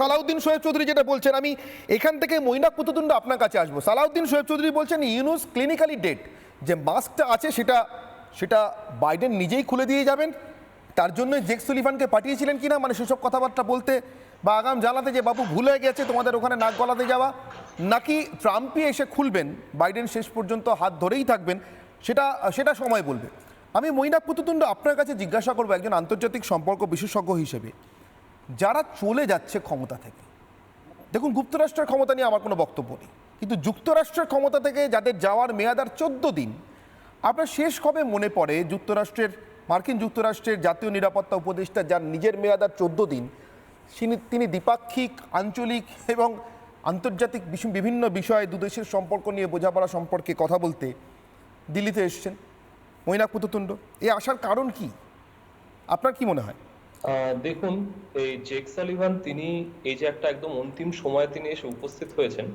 সালাউদ্দিন শোয়েব চৌধুরী যেটা বলছেন, আমি এখান থেকে মৈনাক পুততুণ্ড আপনার কাছে আসব। সালাউদ্দিন শোয়েব চৌধুরী বলছেন, ইউনুস ক্লিনিক্যালি ডেট যে মাস্কটা আছে, সেটা সেটা বাইডেন নিজেই খুলে দিয়ে যাবেন। তার জন্য জেক সুলিভানকে পাঠিয়েছিলেন কিনা মানে সেসব কথাবার্তা বলতে বা আগাম জানাতে যে, বাবু, ভুলে গেছে, তোমাদের ওখানে নাক গলাতে যাওয়া। নাকি ট্রাম্পই এসে খুলবেন, বাইডেন শেষ পর্যন্ত হাত ধরেই থাকবেন, সেটা সেটা সময় বলবে। আমি মৈনাক পুততুণ্ড আপনার কাছে জিজ্ঞাসা করব একজন আন্তর্জাতিক সম্পর্ক বিশেষজ্ঞ হিসেবে। যারা চলে যাচ্ছে ক্ষমতা থেকে। দেখুন যুক্তরাষ্ট্রের ক্ষমতা নিয়ে আমার কোনো বক্তব্য নেই। কিন্তু যুক্তরাষ্ট্রের ক্ষমতা থেকে যাদের যাওয়ার মেয়াদ আর চোদ্দ দিন, আপনার শেষ কবে মনে পড়ে যুক্তরাষ্ট্রের, মার্কিন যুক্তরাষ্ট্রের জাতীয় নিরাপত্তা উপদেষ্টা যার নিজের মেয়াদ আর চোদ্দ দিন তিনি দ্বিপাক্ষিক, আঞ্চলিক এবং আন্তর্জাতিক বিভিন্ন বিষয়ে দুদেশের সম্পর্ক নিয়ে বোঝাপড়া সম্পর্কে কথা বলতে দিল্লিতে এসছেন। মৈনাক পুততুণ্ড। এ আসার কারণ কি? আপনার কি মনে হয়? দেখুন এই জেক সালিভান তিনি এই যে একটা একদম অন্তিম সময়ে তিনি এসে উপস্থিত হয়েছেন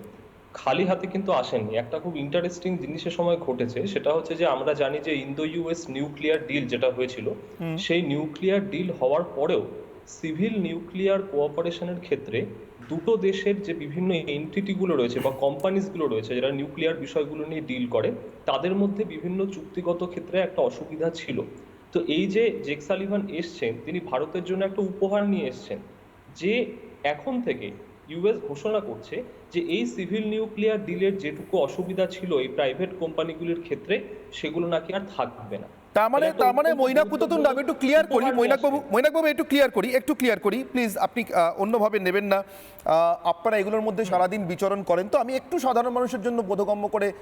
খালি হাতে কিন্তু আসেননি। একটা খুব ইন্টারেস্টিং জিনিসের সময় ঘটেছে সেটা হচ্ছে যে আমরা জানি যে ইন্দো ইউএস নিউক্লিয়ার ডিল যেটা হয়েছিল সেই নিউক্লিয়ার ডিল হওয়ার পরেও সিভিল নিউক্লিয়ার কোঅপারেশনের ক্ষেত্রে দুটো দেশের যে বিভিন্ন এন্টিটি গুলো রয়েছে বা কোম্পানিজগুলো রয়েছে যারা নিউক্লিয়ার বিষয়গুলো নিয়ে ডিল করে তাদের মধ্যে বিভিন্ন চুক্তিগত ক্ষেত্রে একটা অসুবিধা ছিল। তো এই যে জেক সালিভান এসছেন, তিনি ভারতের জন্য একটা উপহার নিয়ে এসছেন, যে এখন থেকে ইউএস ঘোষণা করছে যে এই সিভিল নিউক্লিয়ার ডিলের যেটুকু অসুবিধা ছিল এই প্রাইভেট কোম্পানিগুলির ক্ষেত্রে, সেগুলো নাকি আর থাকবে না। তার মানে তার মানে মৈনাক পুততুণ্ড আমি একটু ক্লিয়ার করি উপহার নিয়ে মৈনাক বাবু আসছে। মৈনাক বাবু একটু ক্লিয়ার করি একটু ক্লিয়ার করি। প্লিজ আপনি অন্যভাবে নেবেন না। আপনারা এগুলোর মধ্যে সারাদিন বিচরণ করেন। তো আমি একটু সাধারণ মানুষের জন্য বোধগম্য করে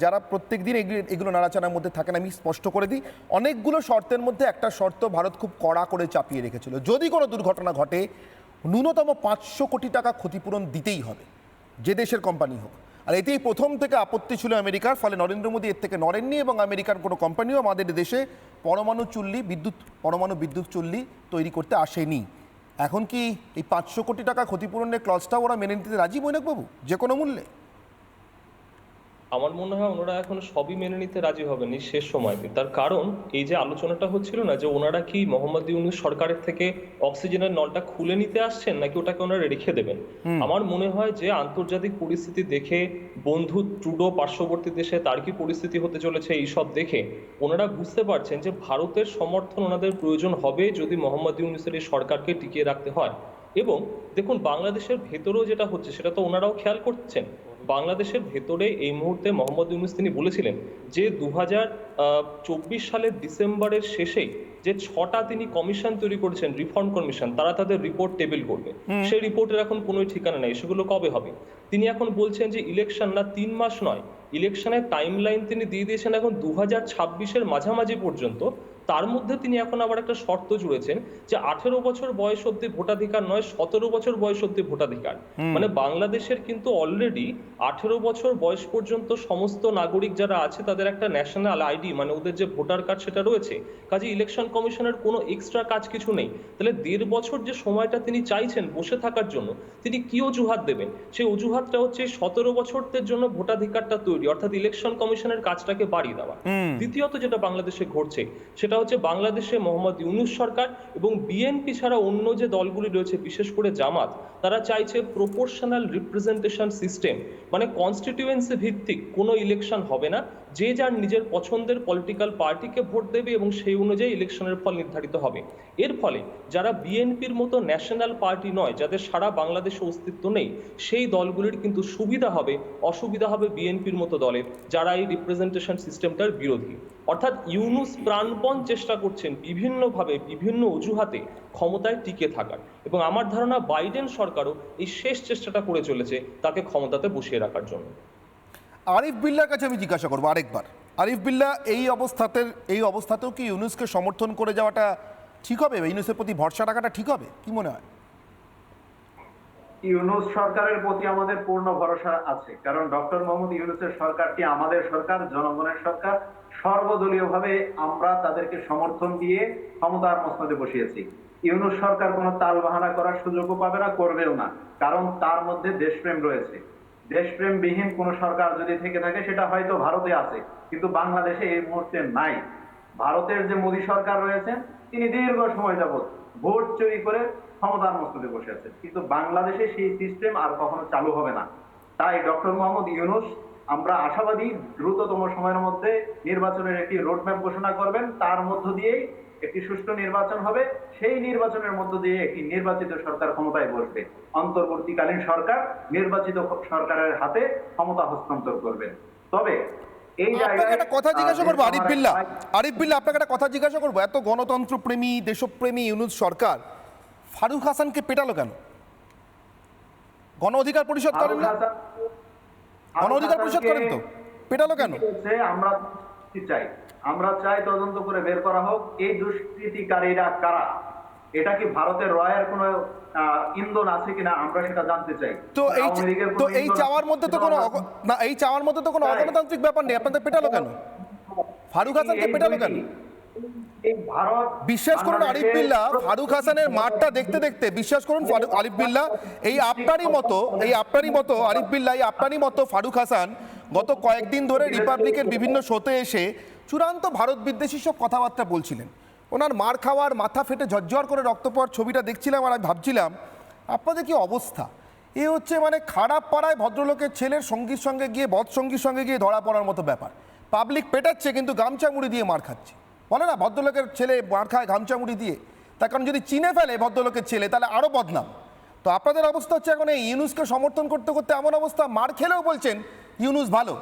যারা প্রত্যেক দিন এগুলি- এগুলো নাড়াচাড়ার মধ্যে থাকেন আমি স্পষ্ট করে দিই। অনেকগুলো শর্তের মধ্যে একটা শর্ত ভারত খুব কড়া করে চাপিয়ে রেখেছিল। যদি কোনো দুর্ঘটনা ঘটে ন্যূনতম পাঁচশো কোটি টাকা ক্ষতিপূরণ দিতেই হবে যে দেশের কোম্পানি হোক। আর এতেই প্রথম থেকে আপত্তি ছিল আমেরিকার, ফলে নরেন্দ্র মোদী এর থেকে নড়েননি এবং আমেরিকার কোনো কোম্পানিও আমাদের দেশে পরমাণু চুল্লি বিদ্যুৎ, পরমাণু বিদ্যুৎ চুল্লি তৈরি করতে আসেনি। এখন কি এই পাঁচশো কোটি টাকা ক্ষতিপূরণের ক্লজটা ওরা মেনে নিতে রাজি বাবু যে কোনো মূল্যে। আমার মনে হয় ওনারা এখন সবই মেনে নিতে রাজি হবেন এই শেষ সময়তে। তার কারণ এই যে আলোচনাটা হচ্ছিল না যে ওনারা কি মোহাম্মদ ইউনুস সরকারের থেকে অক্সিজেনের নলটা খুলে নিতে আসছেন নাকি ওটাকে ওনারা রেখে দেবেন? আমার মনে হয় যে আন্তর্জাতিক পরিস্থিতি দেখে বন্ধু ট্রুডো পার্শ্ববর্তী দেশে তার কি পরিস্থিতি হতে চলেছে এইসব দেখে ওনারা বুঝতে পারছেন যে ভারতের সমর্থন ওনাদের প্রয়োজন হবে যদি মোহাম্মদ ইউনুসের এই সরকারকে টিকিয়ে রাখতে হয়। এবং দেখুন বাংলাদেশের ভেতরেও যেটা হচ্ছে সেটা তো ওনারাও খেয়াল করছেন। বাংলাদেশের ভেতরে এই মুহূর্তে মোহাম্মদ ইউনুস তিনি বলেছিলেন যে দু চব্বিশ সালের ডিসেম্বরের শেষেই যে ছটা তিনি কমিশন তৈরি করেছেন রিফর্ম কমিশন তারা তাদের রিপোর্ট টেবিল করবে। সেই রিপোর্টের এখন কোনো ঠিকানা নেই। সেগুলো কবে হবে? তিনি এখন বলছেন যে ইলেকশন না তিন মাস নয় ইলেকশনের টাইম লাইন তিনি দিয়ে দিয়েছেন এখন দু হাজার ছাব্বিশের মাঝামাঝি পর্যন্ত। তার মধ্যে তিনি এখন আবার একটা শর্ত জুড়েছেন যে আঠেরো বছর বয়স অব্দি ভোটাধিকার নয় সতেরো বছর বয়স অব্দি ভোটাধিকার। মানে বাংলাদেশের কিন্তু অলরেডি আঠেরো বছর বয়স পর্যন্ত সমস্ত নাগরিক যারা আছে তাদের একটা ন্যাশনাল আইডি মানে ওদের যে ভোটার কার্ড সেটা রয়েছে। কাজে ইলেকশন কমিশনের কোনো এক্সট্রা কাজ কিছু নেই। তাহলে দেড় বছর যে সময়টা তিনি চাইছেন বসে থাকার জন্য তিনি কি অজুহাত দেবেন? সেই অজুহাতটা হচ্ছে সতেরো বছরদের জন্য ভোটাধিকারটা তৈরি অর্থাৎ ইলেকশন কমিশনের কাজটাকে বাড়িয়ে দেওয়া। দ্বিতীয়ত যেটা বাংলাদেশে ঘটছে সেটা হচ্ছে বাংলাদেশে মোহাম্মদ ইউনুস সরকার এবং বিএনপি ছাড়া অন্য যে দলগুলি রয়েছে, বিশেষ করে জামাত, তারা চাইছে প্রপোর্শনাল রিপ্রেজেন্টেশন সিস্টেম মানে কনস্টিটিউয়েন্সি ভিত্তিক কোনো ইলেকশন হবে না। যে যার নিজের পছন্দের পলিটিক্যাল পার্টিকে ভোট দেবে এবং সেই অনুযায়ী ইলেকশনের ফল নির্ধারিত হবে। এর ফলে যারা বিএনপির মতো ন্যাশনাল পার্টি নয়, যাদের সারা বাংলাদেশে অস্তিত্ব নেই, সেই দলগুলির কিন্তু সুবিধা হবে, অসুবিধা হবে বিএনপির মতো দলের, যারা এই রিপ্রেজেন্টেশন সিস্টেমটার বিরোধী। অর্থাৎ ইউনুস প্রাণপণ চেষ্টা করছেন বিভিন্নভাবে, বিভিন্ন অজুহাতে ক্ষমতায় টিকে থাকার। এবং আমার ধারণা বাইডেন সরকারও এই শেষ চেষ্টাটা করে চলেছে তাকে ক্ষমতাতে বসিয়ে রাখার জন্য। আরিফ বিল্লার কাছে আমি জিজ্ঞাসা করব আরেকবার। আরিফ বিল্লা, এই অবস্থাতে, এই অবস্থাতেও কি ইউনুসকে সমর্থন করে যাওয়াটা ঠিক হবে? ইউনুসের প্রতি ভরসা রাখাটা ঠিক হবে? কি মনে হয়? ইউনুস সরকারের প্রতি আমাদের পূর্ণ ভরসা আছে। কারণ ডক্টর মোহাম্মদ ইউনুসের সরকারটি আমাদের সরকার, জনগণের সরকার? সর্বদলীয়ভাবে আমরা তাদেরকে সমর্থন দিয়ে ক্ষমতার মসনদে বসিয়েছি। ইউনুস সরকার কোনো তাল বাহানা করার সুযোগও পাবে না, করবেও না। কারণ তার মধ্যে দেশপ্রেম রয়েছে। দেশপ্রেম বিহীন কোন সরকার যদি থেকে থাকে, সেটা হয়তো ভারতে আছে। কিন্তু বাংলাদেশে এই মুহূর্তে নাই। ভারতের যে মোদী সরকার রয়েছেন তিনি দীর্ঘ সময় যাবত ভোট চুরি করে ক্ষমতার মস্তদে বসে আছেন। কিন্তু বাংলাদেশে সেই সিস্টেম আর কখনো চালু হবে না। তাই ডক্টর মোহাম্মদ ইউনুস, আমরা আশাবাদী দ্রুততম সময়ের মধ্যে নির্বাচনের একটি রোডম্যাপ ঘোষণা করবেন। তার মধ্য দিয়েই একটি সুষ্ঠু নির্বাচন হবে। সেই নির্বাচনের মধ্য দিয়ে একটি নির্বাচিত সরকার ক্ষমতায় বসবে। অন্তর্বর্তীকালীন সরকার নির্বাচিত সরকারের হাতে ক্ষমতা হস্তান্তর করবেন তবে আপনাকে একটা কথা জিজ্ঞাসা করব আরিফ আমার আরিফ বিল্লাহ আপনাকে একটা কথা জিজ্ঞাসা করব। এত গণতন্ত্র প্রেমী দেশপ্রেমী ইউনুস সরকার ফারুক হাসানকে পেটালো কেন? গণ অধিকার পরিষদ করেন না? গণ অধিকার পরিষদ করেন তো? পেটালো কেন? আমরা চাই? আমরা চাই তদন্ত করে বের করা হোক। এই দুষ্কৃতিকারীরা কারা? এটা কি ভারতের রয়ের কোন ইন্ধন আছে কিনা আমরা সেটা জানতে চাই। তো এই তো এই চাওয়ার মধ্যে তো কোনো না এই চাওয়ার মধ্যে তো কোনো অগণতান্ত্রিক ব্যাপার নেই আপনাদের পেটালো কেন? ফারুক হাসানকে পেটালো কেন? বিশ্বাস করুন আরিফ বিল্লাহ ফারুক হাসানের মাঠটা দেখতে দেখতে বিশ্বাস করুন ফারুক আরিফ বিল্লাহ এই আপনারই মতো এই আপনারই মতো আরিফ বিল্লাহ এই আপনারই মতো ফারুক হাসান গত কয়েকদিন ধরে রিপাবলিকের বিভিন্ন শোতে এসে চূড়ান্ত ভারত বিদ্বেষী সব কথাবার্তা বলছিলেন। ওনার মার খাওয়ার, মাথা ফেটে ঝরঝর করে রক্ত পড়ার ছবিটা দেখছিলাম আর আমি ভাবছিলাম, আপনাদের কি অবস্থা? এ হচ্ছে মানে খারাপ পাড়ায় ভদ্রলোকের ছেলের সঙ্গীর সঙ্গে গিয়ে, বধ সঙ্গীর সঙ্গে গিয়ে ধরা পড়ার মতো ব্যাপার। পাবলিক পেটাচ্ছে কিন্তু গামছা মুড়ি দিয়ে মার খাচ্ছে। বলে না, ভদ্রলোকের ছেলে মার খায় গামছা মুড়ি দিয়ে। তার কারণ যদি চিনে ফেলে ভদ্রলোকের ছেলে, তাহলে আরও বদনাম। তো আপনাদের অবস্থা হচ্ছে এখন এই ইউনুসকে সমর্থন করতে করতে এমন অবস্থা, মার খেলেও বলছেন ইউনুস ভালো।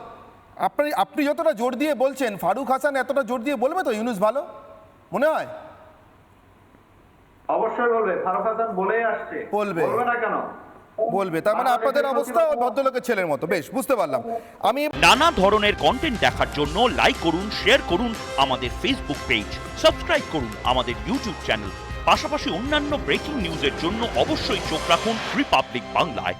আপনি আপনি যতটা জোর দিয়ে বলছেন, ফারুক হাসান এতটা জোর দিয়ে বলবে তো ইউনুস ভালো? মনে হয়? অবশ্যই বলবে ফারুক হাসান বলেই আসছে। বলবে। বলবে না কেন? বলবে তার মানে আপনাদের অবস্থা ভদ্রলোকের ছেলের মতো। বেশ বুঝতে পারলাম। আমি নানা ধরনের কন্টেন্ট দেখার জন্য লাইক করুন শেয়ার করুন আমাদের ফেসবুক পেজ সাবস্ক্রাইব করুন আমাদের ইউটিউব চ্যানেল পাশাপাশি অন্যান্য ব্রেকিং নিউজের জন্য অবশ্যই চোখ রাখুন রিপাবলিক বাংলায়